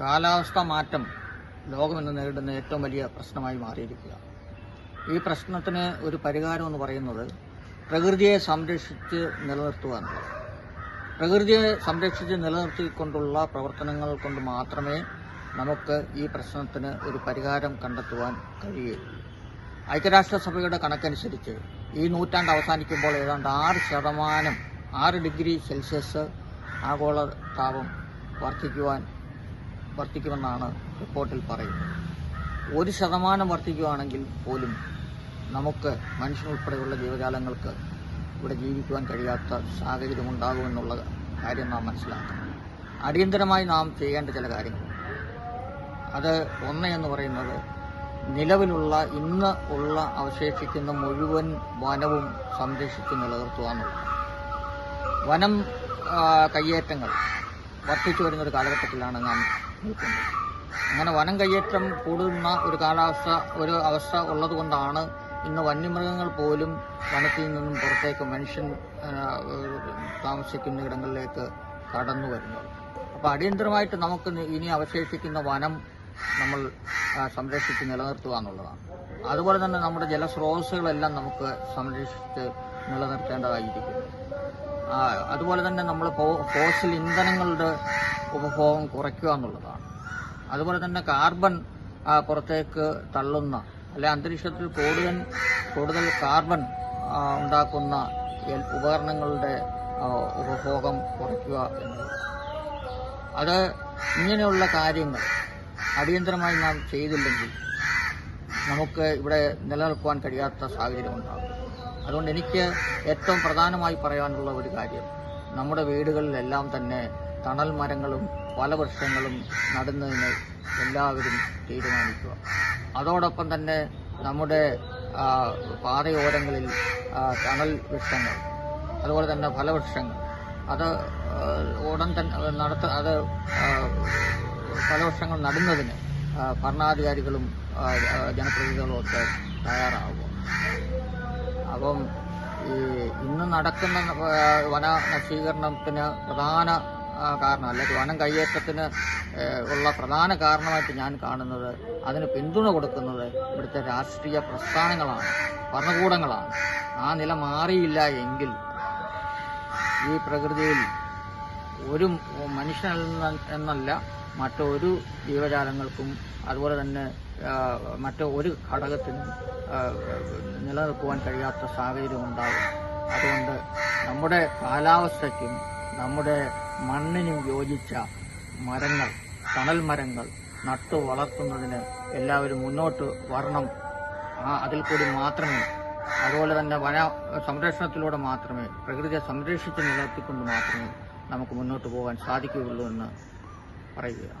കാലാവസ്ഥ മാറ്റം ലോകം നേരിടുന്ന ഏറ്റവും വലിയ പ്രശ്നമായി മാറിയിരിക്കുക. ഈ പ്രശ്നത്തിന് ഒരു പരിഹാരം എന്ന് പറയുന്നത് പ്രകൃതിയെ സംരക്ഷിച്ച് നിലനിർത്തുക എന്നുള്ളത് പ്രകൃതിയെ സംരക്ഷിച്ച് നിലനിർത്തിക്കൊണ്ടുള്ള പ്രവർത്തനങ്ങൾ കൊണ്ട് മാത്രമേ നമുക്ക് ഈ പ്രശ്നത്തിന് ഒരു പരിഹാരം കണ്ടെത്തുവാൻ കഴിയുകയുള്ളൂ ഐക്യരാഷ്ട്രസഭയുടെ കണക്കനുസരിച്ച് ഈ നൂറ്റാണ്ട് അവസാനിക്കുമ്പോൾ ഏതാണ്ട് ആറ് ശതമാനം ആറ് ഡിഗ്രി സെൽഷ്യസ് ആഗോള താപം വർദ്ധിക്കുവാൻ വർദ്ധിക്കുമെന്നാണ് റിപ്പോർട്ടിൽ പറയുന്നത്. ഒരു ശതമാനം വർദ്ധിക്കുകയാണെങ്കിൽ പോലും നമുക്ക് മനുഷ്യനുൾപ്പെടെയുള്ള ജീവജാലങ്ങൾക്ക് ഇവിടെ ജീവിക്കുവാൻ കഴിയാത്ത സാഹചര്യം ഉണ്ടാകുമെന്നുള്ള കാര്യം നാം മനസ്സിലാക്കണം. അടിയന്തരമായി നാം ചെയ്യേണ്ട ചില കാര്യങ്ങൾ. അത് ഒന്ന് എന്ന് പറയുന്നത് നിലവിലുള്ള ഇന്ന് ഉള്ള അവശേഷിക്കുന്ന മുഴുവൻ വനവും സംരക്ഷിച്ച് നിലനിർത്തുക എന്നുള്ളത് വനം കയ്യേറ്റങ്ങൾ വർദ്ധിച്ചു വരുന്നൊരു കാലഘട്ടത്തിലാണ് നാം നിൽക്കുന്നത് അങ്ങനെ വനം കയ്യേറ്റം കൂടുന്ന ഒരു കാലാവസ്ഥ ഒരു അവസ്ഥ ഉള്ളതുകൊണ്ടാണ് ഇന്ന് വന്യമൃഗങ്ങൾ പോലും വനത്തിൽ നിന്നും പുറത്തേക്ക് മനുഷ്യൻ താമസിക്കുന്ന ഇടങ്ങളിലേക്ക് കടന്നു വരുന്നത്. അപ്പോൾ അടിയന്തരമായിട്ട് നമുക്ക് ഇനി അവശേഷിക്കുന്ന വനം നമ്മൾ സംരക്ഷിച്ച് നിലനിർത്തുക എന്നുള്ളതാണ്. അതുപോലെ തന്നെ നമ്മുടെ ജലസ്രോതസ്സുകളെല്ലാം നമുക്ക് സംരക്ഷിച്ച് നിലനിർത്തേണ്ടതായിരിക്കുന്നു ആ, അതുപോലെ തന്നെ നമ്മൾ ഫോസിൽ ഇന്ധനങ്ങളുടെ ഉപഭോഗം കുറയ്ക്കുക എന്നുള്ളതാണ്. അതുപോലെ തന്നെ കാർബൺ പുറത്തേക്ക് തള്ളുന്ന അല്ലെ അന്തരീക്ഷത്തിൽ കൂടുതൽ കൂടുതൽ കാർബൺ ഉണ്ടാക്കുന്ന ഉപകരണങ്ങളുടെ ഉപഭോഗം കുറയ്ക്കുക എന്നുള്ളത്. അത് ഇങ്ങനെയുള്ള കാര്യങ്ങൾ അടിയന്തരമായി നാം ചെയ്തില്ലെങ്കിൽ നമുക്ക് ഇവിടെ നിലനിൽക്കുവാൻ കഴിയാത്ത സാഹചര്യം ഉണ്ടാകും. അതുകൊണ്ട് എനിക്ക് ഏറ്റവും പ്രധാനമായി പറയാനുള്ള ഒരു കാര്യം നമ്മുടെ വീടുകളിലെല്ലാം തന്നെ തണൽ മരങ്ങളും ഫലവൃക്ഷങ്ങളും നടുന്നതിന് എല്ലാവരും തീരുമാനിക്കുക. അതോടൊപ്പം തന്നെ നമ്മുടെ പാതയോരങ്ങളിൽ തണൽ വൃക്ഷങ്ങൾ അതുപോലെ തന്നെ ഫലവൃക്ഷങ്ങൾ അത് ഉടൻ തന്നെ നടത്ത അത് ഫലവൃക്ഷങ്ങൾ നടുന്നതിന് ഭരണാധികാരികളും ജനപ്രതിനിധികളും ഒക്കെ തയ്യാറാവുക. അപ്പം ഈ ഇന്ന് നടക്കുന്ന വന നശീകരണത്തിന് പ്രധാന കാരണം അല്ലെങ്കിൽ വനം കയ്യേറ്റത്തിന് ഉള്ള പ്രധാന കാരണമായിട്ട് ഞാൻ കാണുന്നത് അതിന് പിന്തുണ കൊടുക്കുന്നത് ഇവിടുത്തെ രാഷ്ട്രീയ പ്രസ്ഥാനങ്ങളാണ് ഭരണകൂടങ്ങളാണ്. ആ നില മാറിയില്ല എങ്കിൽ ഈ പ്രകൃതിയിൽ ഒരു മനുഷ്യൻ എന്നല്ല മറ്റൊരു ജീവജാലങ്ങൾക്കും അതുപോലെ തന്നെ മറ്റു ഒരു ഘടകത്തിനും നിലനിൽക്കുവാൻ കഴിയാത്ത സാഹചര്യം ഉണ്ടാകും. അതുകൊണ്ട് നമ്മുടെ കാലാവസ്ഥയ്ക്കും നമ്മുടെ മണ്ണിനും യോജിച്ച മരങ്ങൾ തണൽ മരങ്ങൾ നട്ടു വളർത്തുന്നതിന് എല്ലാവരും മുന്നോട്ട് വരണം. അതിൽ കൂടി മാത്രമേ അതുപോലെ തന്നെ വന സംരക്ഷണത്തിലൂടെ മാത്രമേ പ്രകൃതിയെ സംരക്ഷിച്ച് നിലനിർത്തിക്കൊണ്ട് മാത്രമേ നമുക്ക് മുന്നോട്ട് പോകാൻ സാധിക്കുകയുള്ളൂ എന്ന് പറയുക.